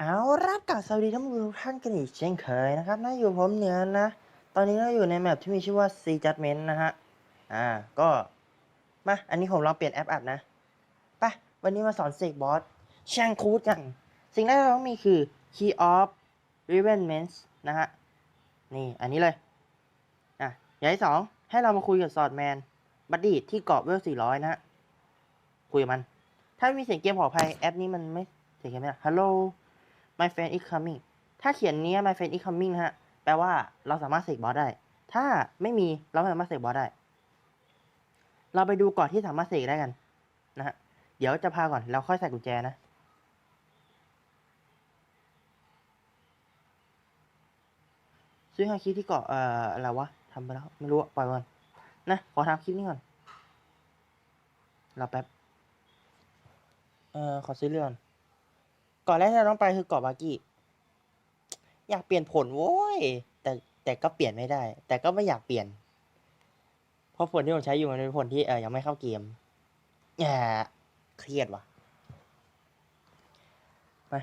เอารับกับสวัสดีท่านผู้ชมทุกท่านกันอีกเช่นเคยนะครับน่าอยู่ผมเหนือนะ ตอนนี้เราอยู่ในแมปที่มีชื่อว่า C Judgment นะฮะ อ่า ก็ มา อันนี้ผมลองเปลี่ยนแอปอัดนะไปวันนี้มาสอนเสกบอสช่างคูดกัน สิ่งแรกที่เราต้องมีคือ Key of Revenge นะฮะ นี่ อันนี้เลย อะ อย่างที่สอง ให้เรามาคุยกับสอดแมน บัดดี้ที่เกาะเวล400 นะฮะ คุยกับมัน ถ้ามีเสียงเกมขออภัยแอปนี้มันไม่เสียงเกมไม่ได้ Hello my friend is coming ถ้าเขียนนี้ my friend is coming นะฮะ แปลว่าเราสามารถเสกบอสได้ ถ้าไม่มีเราไม่สามารถเสกบอสได้ เราไปดูก่อนที่สามารถเสกได้กันนะฮะ เดี๋ยวจะพาก่อนแล้วค่อยใส่กุญแจนะซื้อฮาคิที่เกาะเอ่ออะไรวะทำไปแล้วไม่รู้อะปล่อยก่อนนะขอทำคลิปนี้ก่อนรอแป๊บเอ่อขอซื้อเรื่อง ก่อนแรกที่เราต้องไปคือเกาะบากี้ อยากเปลี่ยนผลโว้ย แต่แต่ก็เปลี่ยนไม่ได้ แต่ก็ไม่อยากเปลี่ยน เพราะผลที่ผมใช้อยู่มันเป็นผลที่เออยังไม่เข้าเกมแย่เครียดว่ะ ไป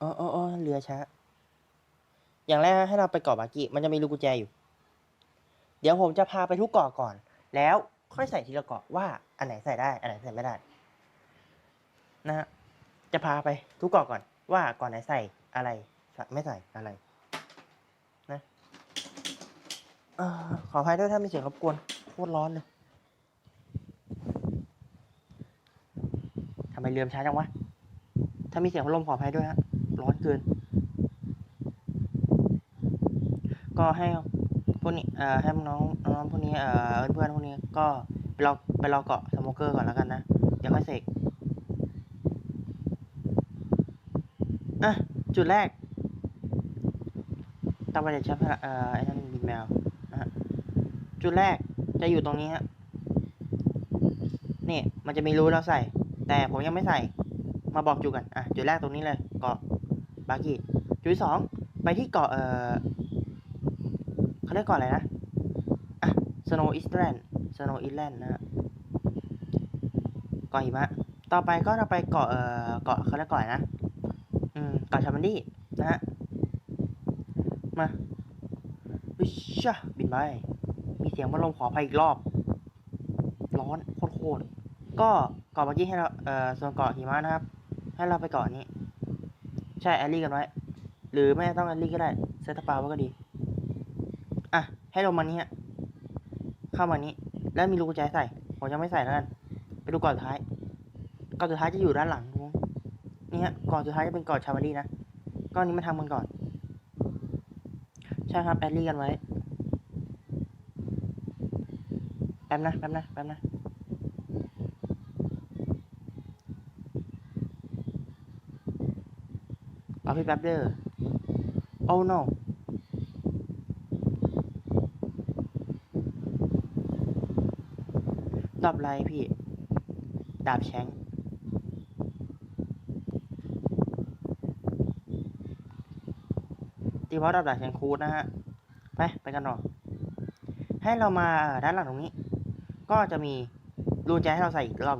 อ๋ออ๋ออ๋อเรือช้า อย่างแรกให้เราไปเกาะบากี้ มันจะมีลูกกุญแจอยู่ เดี๋ยวผมจะพาไปทุกเกาะก่อน แล้วค่อยใส่ทีละเกาะว่าอันไหนใส่ได้ อันไหนใส่ไม่ได้ นะฮะ จะพาไปทุกเกาะก่อนว่าก่อนไหนใส่อะไรไม่ใส่อะไรนะอขออภัยด้วยถ้ามีเสียงรบกวนโคตรร้อนเลยทำไมเรือมช้าจังวะถ้ามีเสียงพัดลมขออภัยด้วยฮะร้อนเกิน ก็ให้พวกนี้เอ่อให้น้องน้องพวกนี้เอ่อเพื่อนพวกนี้ก็ไปรอไปรอเกาะสโมเกอร์ก่อนแล้วกันนะเดี๋ยวค่อยเสก อะ จุดแรกตามไปเดี๋ยวใช้พะเอ่อไอ้นั่นบินแมวนะฮะจุดแรกจะอยู่ตรงนี้ฮะนี่มันจะมีรูเราใส่ แต่ผมยังไม่ใส่ มาบอกจุดกันอะ จุดแรกตรงนี้เลย เกาะบากีจุดที่สองไปที่เกาะเอ่อเขาเรียกเกาะอะไรนะอะ Snow Island Snow Island นด์นะฮะเกาะหิมะ ต่อไปก็เราไปเกาะเอ่อเกาะเขาเรียกเกาะอะไรนะ กาะชามันดี้นะฮะ มาวิชาบินไป มีเสียงพัดลมขออภัยอีกรอบ ร้อนโคตรๆก็เกาะเมื่อกี้ให้เราเอ่อส่วนเกาะหิมะนะครับ ให้เราไปเกาะนี้ ใช่แอลลี่กันไว้ หรือไม่ต้องแอลลี่ก็ได้เซตปาไว้ก็ดี อะ ให้ลงมานี้ฮะเข้ามานี้ แล้วมีลูกุญแจใส่ ผมยังไม่ใส่แล้วกัน ไปดูเกาะสุดท้ายเกาะสุดท้ายจะอยู่ด้านหลัง นู้นนี่ฮะเกาะสุดท้ายจะเป็นเกาะชามารีนะก้อนนี้มาทำกันก่อน ใช่ครับแอดลี่กันไว้ แป๊บนะแป๊บนะแป๊บนะเอาพี่แป๊บเด้อ oh no ดอบไรพี่ ดาบแชง ตีวอสดาบดาบแชงคูดนะฮะ ไป ไปกันหน่อยให้เรามาด้านหลังตรงนี้ ก็จะมีรูแจให้เราใส่อีกรอบ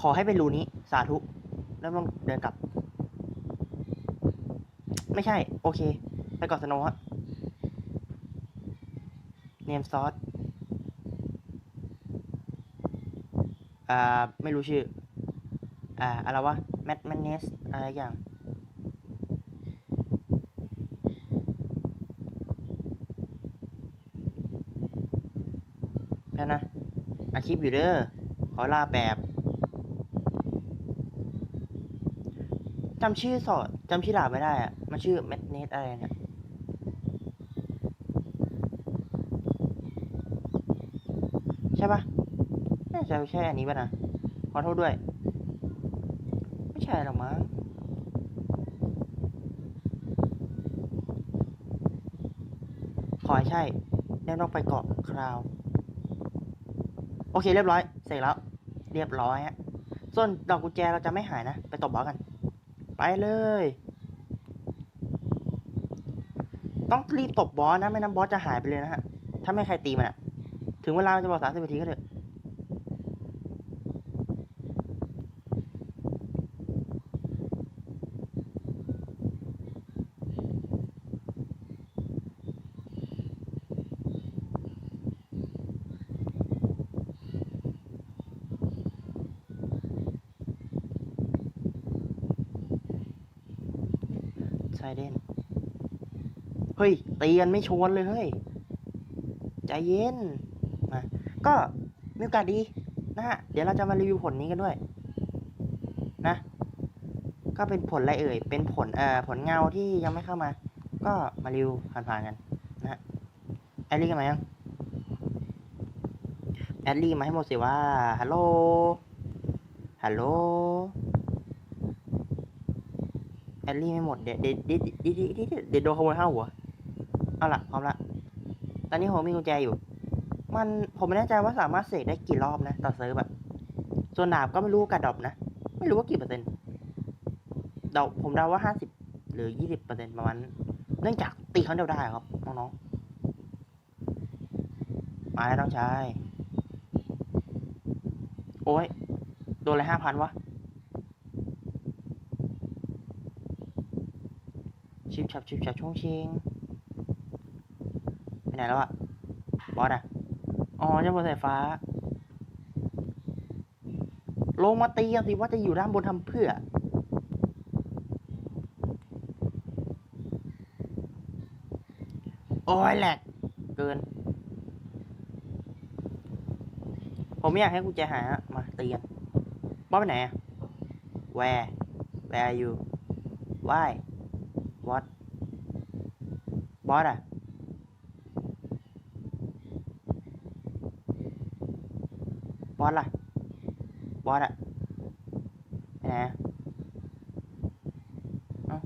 ขอให้เป็นรูนี้สาธุ แล้วต้องเดินกลับ ไม่ใช่ โอเค ไปเกาะสโนว์ฮะเนมซอสอ่า ไม่รู้ชื่อ อ่า อะไรวะ แมทแมนเนส อะไรอย่าง แล้วนะอาชีพอยู่เด้อขอลาแบบจำชื่อสอดจำชื่อดาบไม่ได้อะมันชื่อแมทเนสอะไรเนี่ยใช่ปะน่าจะใช่อันนี้ป่ะนะขอโทษด้วย ไม่ใช่หรอกมั้งขอให้ใช่แล้วต้องไปเกาะคราว โอเคเรียบร้อย เสร็จแล้ว เรียบร้อยฮะส่วนดอกกุญแจเราจะไม่หายนะ ไปตบบอสกัน ไปเลย ต้องรีบตบบอสนะ ไม่นั้นบอสจะหายไปเลยนะฮะ ถ้าไม่ใครตีมันอะถึงเวลามันจะบอกสามสิบนาทีก็เถอะ ไเดนเฮ้ยตีกันไม่ชวนเลยเฮ้ยใจเย็นมาก็มีโอกาสดีนะฮะเดี๋ยวเราจะมารีวิวผลนี้กันด้วย นะ ก็เป็นผลอะไรเอ่ย เป็นผลเอ่อผลเงาที่ยังไม่เข้ามา ก็มารีวิวผ่านๆกันนะฮะแอดลี่กันไหมยังแอดลี่มาให้หมดสิว่าฮัลโหลฮัลโหล แอดลี่ไม่หมดเดี๋ยวเดี๋ยวเดี๋ยวเดี๋ยวเดี๋ยวเดี๋ยวโดนขโมยข้าหัวเอาละพร้อมละตอนนี้ผมมีกุญแจอยู่ มันผมไม่แน่ใจว่าสามารถเสกได้กี่รอบนะต่อเซิร์ฟแบบส่วนดาบก็ไม่รู้กัดดรอปนะ ไม่รู้ว่ากี่เปอร์เซ็นต์เดาผมเดาว่าห้าสิบหรือยี่สิบเปอร์เซ็นต์ประมาณเนื่องจากตีครั้งเดียวได้ครับน้องๆมาแล้วน้องชายโอ้ยโดนอะไรห้าพันวะ บชับชิบชับช่วงชิงไปไหนแล้วอะบอสอะอ๋อเจ้าบนสายฟ้า ลงมาตีกันสิว่าจะอยู่ด้านบนทำเพื่อ โอ้ยแหลกเกิน ผมไม่อยากให้กุญแจหายอะมาตีกันบอสไปไหนอะ where where are you why บอสอะบอสล่ะบอสอะไปไหนอะเอ้า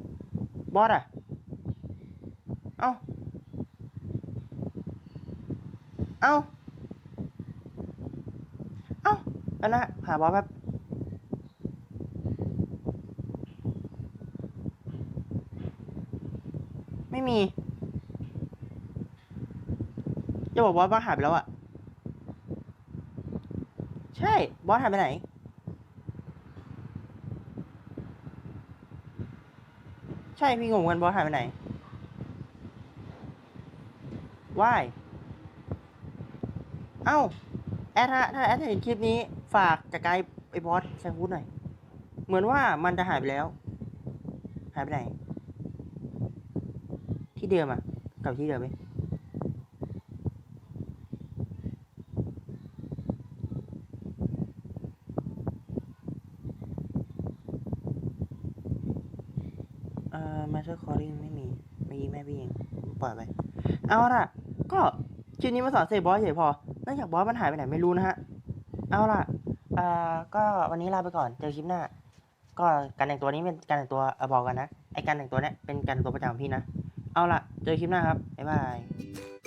บอสอะเอ้าเอ้าเอ้าแล้วนะหาบอสแป๊บไม่มี จะบอกบอสบอสหายไปแล้วอะใช่ บอสหายไปไหน ใช่พี่งงกันบอสหายไปไหน why เอ้า แอดฮะถ้าแอดเห็นคลิปนี้ ฝากจากไกด์ไอ้บอสแซงพูดหน่อย เหมือนว่ามันจะหายไปแล้ว หายไปไหน ที่เดิมอะกลับที่เดิมไหม เอ่อ Master Calling ไม่มีเมื่อกี้แม่พี่เองปล่อยไป เอาล่ะ ก็คลิปนี้มาสอนเซฟบอสเฉยพอเนื่องจากบอสมันหายไปไหนไม่รู้นะฮะ เอาล่ะอ่าก็วันนี้ลาไปก่อนเจอคลิปหน้า ก็การแต่งตัวนี้เป็นการแต่งตัวเออบอกกันนะไอการแต่งตัวเนี้ยเป็นการแต่งตัวประจำของพี่นะ เอาล่ะ เจอคลิปหน้าครับบ๊ายบาย